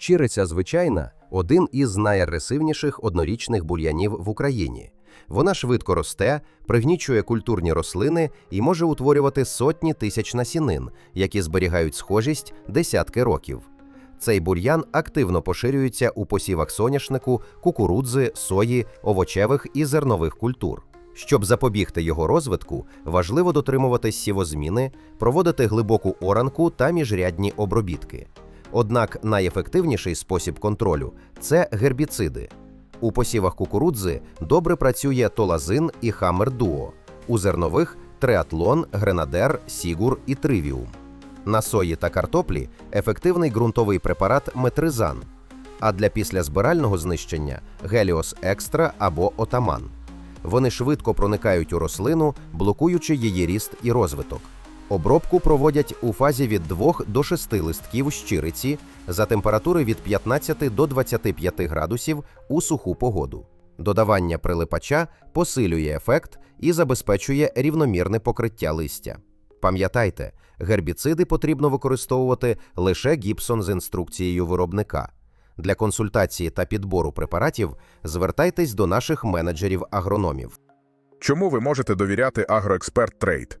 Щириця звичайна один із найагресивніших однорічних бур'янів в Україні. Вона швидко росте, пригнічує культурні рослини і може утворювати сотні тисяч насінин, які зберігають схожість десятки років. Цей бур'ян активно поширюється у посівах соняшнику, кукурудзи, сої, овочевих і зернових культур. Щоб запобігти його розвитку, важливо дотримуватись сівозміни, проводити глибоку оранку та міжрядні обробітки. Однак найефективніший спосіб контролю це гербіциди. У посівах кукурудзи добре працює толазин і хамер дуо, у зернових триатлон, гренадер, сігур і тривіум. На сої та картоплі ефективний ґрунтовий препарат метризан, а для післязбирального знищення геліос екстра або отаман. Вони швидко проникають у рослину, блокуючи її ріст і розвиток. Обробку проводять у фазі від 2 до 6 листків щириці за температури від 15 до 25 градусів у суху погоду. Додавання прилипача посилює ефект і забезпечує рівномірне покриття листя. Пам'ятайте, гербіциди потрібно використовувати лише гіпсон з інструкцією виробника. Для консультації та підбору препаратів звертайтесь до наших менеджерів-агрономів. Чому ви можете довіряти Агроексперт Трейд?